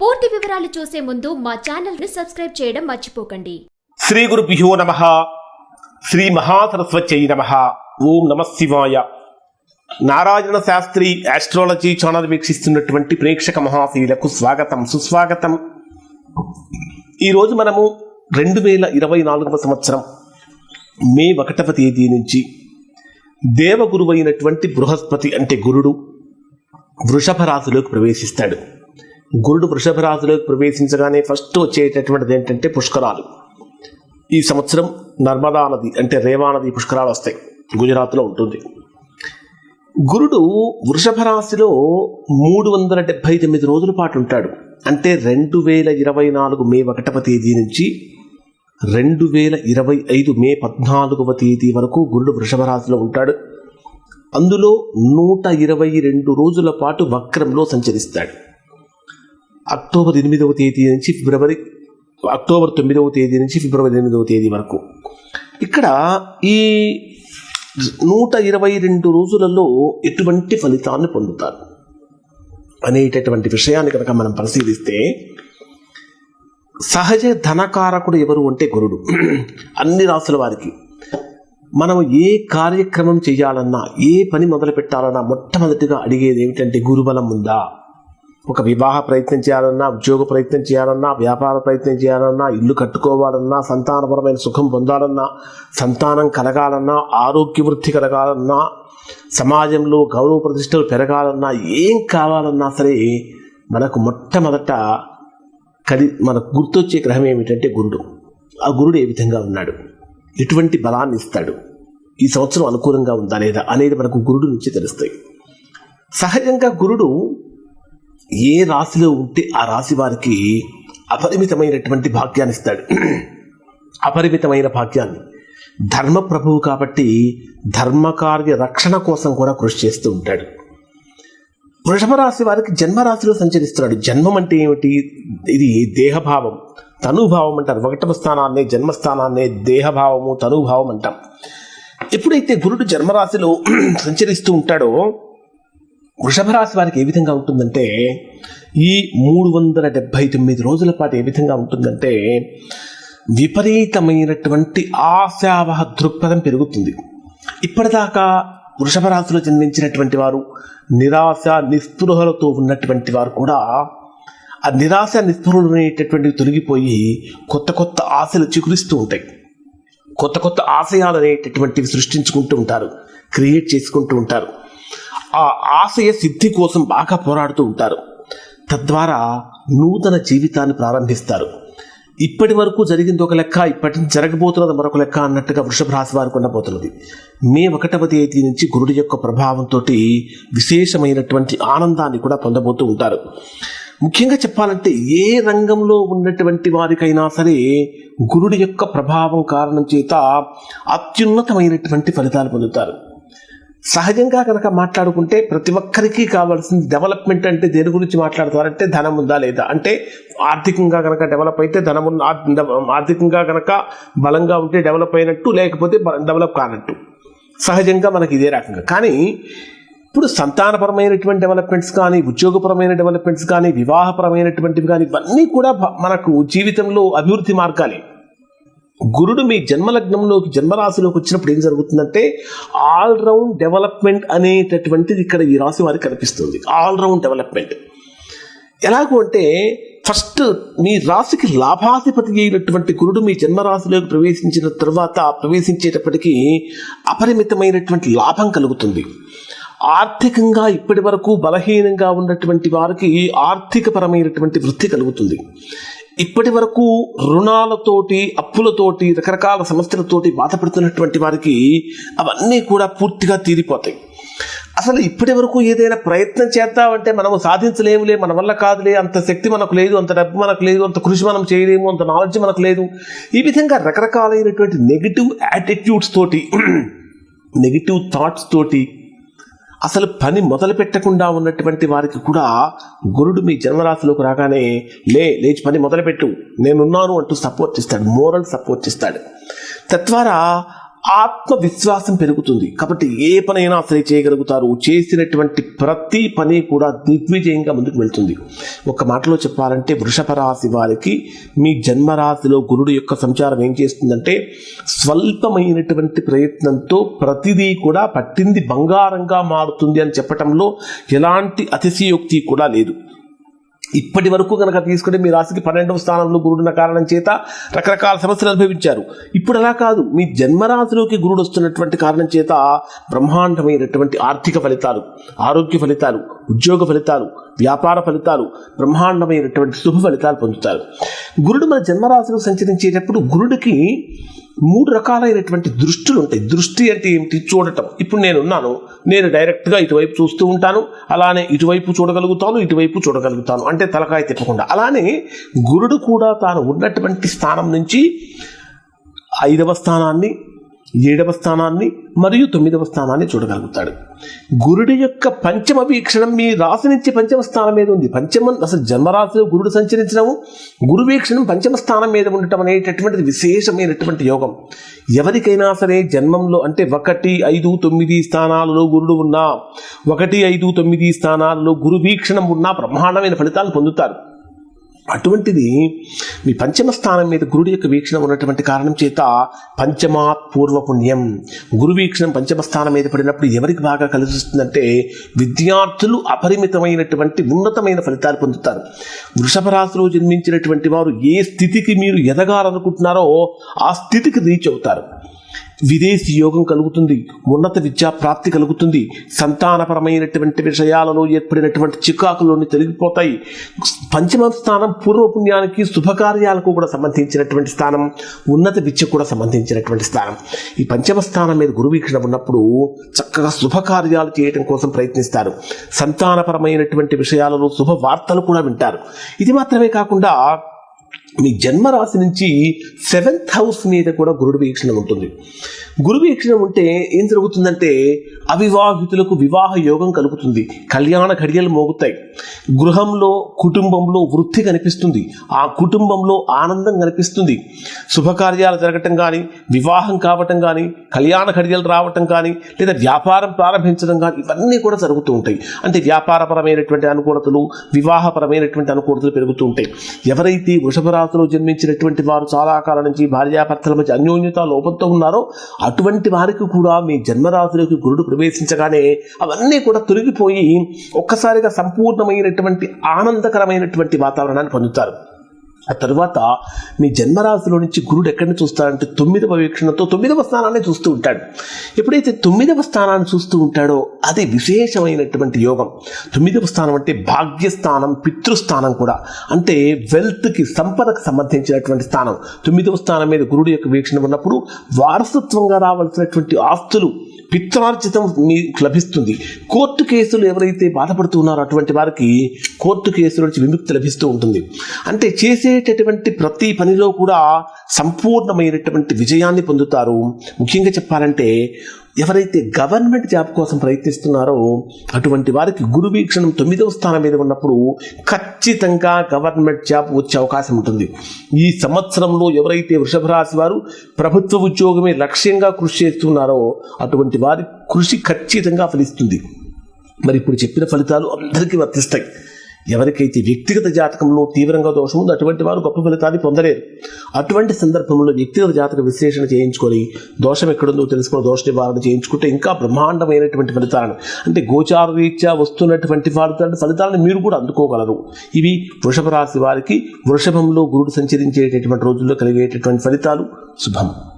పూర్తి వివరాలు చూసే ముందు మా ఛానల్ని సబ్స్క్రైబ్ చేయడం మర్చిపోకండి. శ్రీ గురుభ్యో నమ. శ్రీ మహాసరస్వత్యై నమ. ఓం నమ శివాయ. నారాయణ శాస్త్రి ఆస్ట్రాలజీ ఛానల్ వీక్షిస్తున్నటువంటి ప్రేక్షక మహాశీలకు స్వాగతం సుస్వాగతం. ఈరోజు మనము రెండు వేల ఇరవై నాలుగవ సంవత్సరం మే ఒకటవ తేదీ నుంచి దేవగురువైనటువంటి బృహస్పతి అంటే గురుడు వృషభ రాశిలోకి ప్రవేశిస్తాడు. గురుడు వృషభ రాశిలోకి ప్రవేశించగానే ఫస్ట్ వచ్చేటటువంటిది ఏంటంటే పుష్కరాలు. ఈ సంవత్సరం నర్మదా నది అంటే రేవా నది పుష్కరాలు వస్తాయి. గుజరాత్లో ఉంటుంది. గురుడు వృషభ రాశిలో మూడు వందల డెబ్భై తొమ్మిది రోజుల పాటు ఉంటాడు. అంటే రెండు వేల ఇరవై నాలుగు మే ఒకటవ తేదీ నుంచి రెండు వేల ఇరవై ఐదు మే పద్నాలుగవ తేదీ వరకు గురుడు వృషభ రాశిలో ఉంటాడు. అందులో నూట ఇరవై రెండు రోజుల పాటు వక్రంలో సంచరిస్తాడు. అక్టోబర్ ఎనిమిదవ తేదీ నుంచి ఫిబ్రవరి అక్టోబర్ తొమ్మిదవ తేదీ నుంచి ఫిబ్రవరి ఎనిమిదవ తేదీ వరకు. ఇక్కడ ఈ నూట ఇరవై రెండు రోజులలో ఎటువంటి ఫలితాన్ని పొందుతారు? అనేటటువంటి విషయాన్ని కనుక మనం పరిశీలిస్తే సహజ ధనకారకుడు ఎవరు అంటే గురుడు. అన్ని రాసుల వారికి మనం ఏ కార్యక్రమం చేయాలన్నా ఏ పని మొదలు పెట్టాలన్నా మొట్టమొదటిగా అడిగేది ఏమిటంటే గురుబలం ఉందా? ఒక వివాహ ప్రయత్నం చేయాలన్నా ఉద్యోగ ప్రయత్నం చేయాలన్నా వ్యాపార ప్రయత్నం చేయాలన్నా ఇల్లు కట్టుకోవాలన్నా సంతానపరమైన సుఖం పొందాలన్నా సంతానం కలగాలన్నా ఆరోగ్య వృద్ధి కలగాలన్నా సమాజంలో గౌరవ ప్రతిష్టలు పెరగాలన్నా ఏం కావాలన్నా సరే మనకు మొట్టమొదట కలి మనకు గుర్తొచ్చే గ్రహం ఏమిటంటే గురుడు. ఆ గురుడు ఏ విధంగా ఉన్నాడు? ఎటువంటి బలాన్ని ఇస్తాడు? ఈ సంవత్సరం అనుకూలంగా ఉందా లేదా అనేది మనకు గురుడు నుంచి తెలుస్తాయి. సహజంగా గురుడు ఏ రాశిలో ఉంటే ఆ రాశి వారికి అపరిమితమైనటువంటి భాగ్యాన్ని ఇస్తాడు. అపరిమితమైన భాగ్యాన్ని. ధర్మ ప్రభువు కాబట్టి ధర్మకార్య రక్షణ కోసం కూడా కృషి చేస్తూ ఉంటాడు. వృషభ రాశి వారికి జన్మరాశిలో సంచరిస్తున్నాడు. జన్మం అంటే ఏమిటి? ఇది దేహభావం. తనుభావం అంటారు. ఒకటవ స్థానాన్ని జన్మస్థానాన్ని దేహభావము తనుభావం అంటాం. ఎప్పుడైతే గురుడు జన్మరాశిలో సంచరిస్తూ ఉంటాడో వృషభ రాశి వారికి ఏ విధంగా ఉంటుందంటే ఈ మూడు వందల డెబ్భై తొమ్మిది రోజుల పాటు ఏ విధంగా ఉంటుందంటే విపరీతమైనటువంటి ఆశావహ దృక్పథం పెరుగుతుంది. ఇప్పటిదాకా వృషభ రాశిలో జన్మించినటువంటి వారు నిరాశ నిస్పృహలతో ఉన్నటువంటి వారు కూడా ఆ నిరాశ నిస్పృహలు అనేటటువంటివి తొలగిపోయి కొత్త కొత్త ఆశలు చిగురిస్తూ ఉంటాయి. కొత్త కొత్త ఆశయాలు అనేటటువంటివి సృష్టించుకుంటూ ఉంటారు క్రియేట్ చేసుకుంటూ ఉంటారు. ఆ ఆశయ సిద్ధి కోసం బాగా పోరాడుతూ ఉంటారు. తద్వారా నూతన జీవితాన్ని ప్రారంభిస్తారు. ఇప్పటి వరకు జరిగింది ఒక లెక్క ఇప్పటి నుంచి జరగబోతున్నది మరొక లెక్క అన్నట్టుగా వృషభ రాశి వారికి ఉండబోతున్నది మే ఒకటవ తేదీ నుంచి గురుడి యొక్క ప్రభావంతో విశేషమైనటువంటి ఆనందాన్ని కూడా పొందబోతూ ఉంటారు. ముఖ్యంగా చెప్పాలంటే ఏ రంగంలో ఉన్నటువంటి వారికైనా సరే గురుడి యొక్క ప్రభావం కారణం చేత అత్యున్నతమైనటువంటి ఫలితాలు పొందుతారు. సహజంగా కనుక మాట్లాడుకుంటే ప్రతి ఒక్కరికి కావాల్సింది డెవలప్మెంట్ అంటే దేని గురించి మాట్లాడతారంటే ధనం ఉందా లేదా? అంటే ఆర్థికంగా కనుక డెవలప్ అయితే ధనం ఆర్థికంగా కనుక బలంగా ఉంటే డెవలప్ అయినట్టు లేకపోతే బ- డెవలప్ కానట్టు. సహజంగా మనకి ఇదే రకంగా. కానీ ఇప్పుడు సంతానపరమైనటువంటి డెవలప్మెంట్స్ కానీ ఉద్యోగపరమైన డెవలప్మెంట్స్ కానీ వివాహపరమైనటువంటివి కానీ ఇవన్నీ కూడా మనకు జీవితంలో అభివృద్ధి మార్గాలే. గురుడు మీ జన్మలగ్నంలోకి జన్మరాశిలోకి వచ్చినప్పుడు ఏం జరుగుతుందంటే ఆల్ రౌండ్ డెవలప్మెంట్ అనేటటువంటిది ఇక్కడ ఈ రాశి వారికి కనిపిస్తుంది. ఆల్ రౌండ్ డెవలప్మెంట్ ఎలాగూ అంటే ఫస్ట్ మీ రాశికి లాభాధిపతి అయినటువంటి గురుడు మీ జన్మరాశిలోకి ప్రవేశించిన తర్వాత ప్రవేశించేటప్పటికీ అపరిమితమైనటువంటి లాభం కలుగుతుంది. ఆర్థికంగా ఇప్పటి వరకు బలహీనంగా ఉన్నటువంటి వారికి ఆర్థికపరమైనటువంటి వృద్ధి కలుగుతుంది. ఇప్పటి వరకు రుణాలతోటి అప్పులతోటి రకరకాల సమస్యలతోటి బాధపడుతున్నటువంటి వారికి అవన్నీ కూడా పూర్తిగా తీరిపోతాయి. అసలు ఇప్పటి వరకు ఏదైనా ప్రయత్నం చేద్దామంటే మనము సాధించలేములే మన వల్ల కాదులే అంత శక్తి మనకు లేదు అంత డబ్బు మనకు లేదు అంత కృషి మనం చేయలేము అంత నాలెడ్జ్ మనకు లేదు. ఈ విధంగా రకరకాలైనటువంటి నెగిటివ్ యాటిట్యూడ్స్ తోటి నెగిటివ్ థాట్స్ తోటి అసలు పని మొదలు పెట్టకుండా ఉన్నటువంటి వారికి కూడా గురుడు మీ జన్మరాశిలోకి రాగానే లే లేచి పని మొదలుపెట్టు. నేనున్నాను అంటూ సపోర్ట్ ఇస్తాడు. మోరల్ సపోర్ట్ ఇస్తాడు. తద్వారా ఆత్మవిశ్వాసం పెరుగుతుంది. కాబట్టి ఏ పనైనా సరే చేయగలుగుతారు. చేసినటువంటి ప్రతి పని కూడా దిగ్విజయంగా ముందుకు వెళ్తుంది. ఒక మాటలో చెప్పాలంటే వృషభ రాశి వారికి మీ జన్మరాశిలో గురుడు యొక్క సంచారం ఏం చేస్తుందంటే స్వల్పమైనటువంటి ప్రయత్నంతో ప్రతిదీ కూడా పట్టింది బంగారంగా మారుతుంది అని చెప్పటంలో ఎలాంటి అతిశయోక్తి కూడా లేదు. ఇప్పటి వరకు కనుక తీసుకుంటే మీ రాశికి పన్నెండవ స్థానంలో గురుడున్న కారణం చేత రకరకాల సమస్యలు అనుభవించారు. ఇప్పుడు అలా కాదు. మీ జన్మరాశిలోకి గురుడు వస్తున్నటువంటి కారణం చేత బ్రహ్మాండమైనటువంటి ఆర్థిక ఫలితాలు ఆరోగ్య ఫలితాలు ఉద్యోగ ఫలితాలు వ్యాపార ఫలితాలు బ్రహ్మాండమైనటువంటి శుభ ఫలితాలు పొందుతారు. గురుడు మన జన్మరాశిలో సంచరించేటప్పుడు గురుడికి మూడు రకాలైనటువంటి దృష్టిలు ఉంటాయి. దృష్టి అంటే ఏమిటి? చూడటం. ఇప్పుడు నేను ఉన్నాను నేను డైరెక్ట్గా ఇటువైపు చూస్తూ ఉంటాను. అలానే ఇటువైపు చూడగలుగుతాను ఇటువైపు చూడగలుగుతాను. అంటే తలకాయ తిప్పకుండా. అలానే గురుడు కూడా తాను ఉన్నటువంటి స్థానం నుంచి ఐదవ స్థానాన్ని ఏడవ స్థానాన్ని మరియు తొమ్మిదవ స్థానాన్ని చూడగలుగుతాడు. గురుడి యొక్క పంచమ వీక్షణం మీ రాశి నుంచి పంచమ స్థానం మీద ఉంది. పంచమ అసలు జన్మరాశిలో గురుడు సంచరించడము గురు వీక్షణం పంచమ స్థానం మీద ఉండటం అనేటటువంటిది విశేషమైనటువంటి యోగం. ఎవరికైనా సరే జన్మంలో అంటే ఒకటి ఐదు తొమ్మిది స్థానాలలో గురుడు ఉన్నా ఒకటి ఐదు తొమ్మిది స్థానాలలో గురు వీక్షణం ఉన్నా బ్రహ్మాండమైన ఫలితాలు పొందుతారు. అటువంటిది మీ పంచమ స్థానం మీద గురుడి యొక్క వీక్షణ ఉన్నటువంటి కారణం చేత పంచమాత్ పూర్వపుణ్యం గురు వీక్షణం పంచమ స్థానం మీద పడినప్పుడు ఎవరికి బాగా కలిసి వస్తుందంటే విద్యార్థులు అపరిమితమైనటువంటి ఉన్నతమైన ఫలితాలు పొందుతారు. వృషభ రాశిలో జన్మించినటువంటి వారు ఏ స్థితికి మీరు ఎదగాలనుకుంటున్నారో ఆ స్థితికి రీచ్ అవుతారు. విదేశీ యోగం కలుగుతుంది ఉన్నత విద్యా ప్రాప్తి కలుగుతుంది. సంతానపరమైనటువంటి విషయాలలో ఏర్పడినటువంటి చికాకులోని తొలగిపోతాయి. పంచమ స్థానం పూర్వపుణ్యానికి శుభకార్యాలకు కూడా సంబంధించినటువంటి స్థానం ఉన్నత విద్య కూడా సంబంధించినటువంటి స్థానం. ఈ పంచమ స్థానం మీద గురువీక్షణ ఉన్నప్పుడు చక్కగా శుభకార్యాలు చేయటం కోసం ప్రయత్నిస్తారు. సంతానపరమైనటువంటి విషయాలలో శుభ వార్తలు కూడా వింటారు. ఇది మాత్రమే కాకుండా మీ జన్మరాశి నుంచి సెవెంత్ హౌస్ మీద కూడా గురుడు వీక్షణ ఉంటుంది. గురువీక్షణం ఉంటే ఏం జరుగుతుందంటే అవివాహితులకు వివాహ యోగం కలుగుతుంది. కళ్యాణ ఘడియలు మోగుతాయి. గృహంలో కుటుంబంలో వృద్ధి కనిపిస్తుంది. ఆ కుటుంబంలో ఆనందం కనిపిస్తుంది. శుభకార్యాలు జరగటం కానీ వివాహం కావటం కానీ కళ్యాణ ఘడియలు రావటం కానీ లేదా వ్యాపారం ప్రారంభించడం కానీ ఇవన్నీ కూడా జరుగుతూ ఉంటాయి. అంటే వ్యాపారపరమైనటువంటి అనుకూలతలు వివాహపరమైనటువంటి అనుకూలతలు పెరుగుతూ ఉంటాయి. ఎవరైతే వృషభరాశిలో జన్మించినటువంటి వారు చాలా కాలం నుంచి భార్యాభర్తల మధ్య అన్యోన్యత లోపంతో ఉన్నారో అటువంటి వారికి కూడా మీ జన్మరాశిలోకి గురుడు ప్రవేశించగానే అవన్నీ కూడా తొలగిపోయి ఒక్కసారిగా సంపూర్ణమైనటువంటి ఆనందకరమైనటువంటి వాతావరణాన్ని పొందుతారు. ఆ తర్వాత మీ జన్మరాశిలో నుంచి గురుడు ఎక్కడిని చూస్తాడంటే తొమ్మిదవ వీక్షణతో తొమ్మిదవ స్థానాన్ని చూస్తూ ఉంటాడు. ఎప్పుడైతే తొమ్మిదవ స్థానాన్ని చూస్తూ ఉంటాడో అది విశేషమైనటువంటి యోగం. తొమ్మిదవ స్థానం అంటే భాగ్యస్థానం పితృస్థానం కూడా. అంటే వెల్త్కి సంపదకు సంబంధించినటువంటి స్థానం. తొమ్మిదవ స్థానం మీద గురుడు యొక్క వీక్షణ ఉన్నప్పుడు వారసత్వంగా రావాల్సినటువంటి ఆస్తులు పిత్రార్జితం మీకు లభిస్తుంది. కోర్టు కేసులు ఎవరైతే బాధపడుతున్నారో అటువంటి వారికి కోర్టు కేసుల నుంచి విముక్తి లభిస్తూ ఉంటుంది. అంటే చేసేటటువంటి ప్రతి పనిలో కూడా సంపూర్ణమైనటువంటి విజయాన్ని పొందుతారు. ముఖ్యంగా చెప్పాలంటే ఎవరైతే గవర్నమెంట్ జాబ్ కోసం ప్రయత్నిస్తున్నారో అటువంటి వారికి గురు వీక్షణం తొమ్మిదవ స్థానం మీద ఉన్నప్పుడు ఖచ్చితంగా గవర్నమెంట్ జాబ్ వచ్చే అవకాశం ఉంటుంది. ఈ సంవత్సరంలో ఎవరైతే వృషభ రాశి వారు ప్రభుత్వ ఉద్యోగమే లక్ష్యంగా కృషి చేస్తున్నారో అటువంటి వారి కృషి ఖచ్చితంగా ఫలిస్తుంది. మరి ఇప్పుడు చెప్పిన ఫలితాలు అందరికీ వర్తిస్తాయి. ఎవరికైతే వ్యక్తిగత జాతకంలో తీవ్రంగా దోషం ఉందో అటువంటి వారు గొప్ప ఫలితాన్ని పొందలేరు. అటువంటి సందర్భంలో వ్యక్తిగత జాతక విశ్లేషణ చేయించుకొని దోషం ఎక్కడుందో తెలుసుకొని దోష నివారణ చేయించుకుంటే ఇంకా బ్రహ్మాండమైనటువంటి ఫలితాలను అంటే గోచార రీత్యా వస్తున్నటువంటి ఫలితాలను ఫలితాలను మీరు కూడా అందుకోగలరు. ఇవి వృషభ రాశి వారికి వృషభంలో గురుడు సంచరించేటటువంటి రోజుల్లో కలిగేటటువంటి ఫలితాలు. శుభం.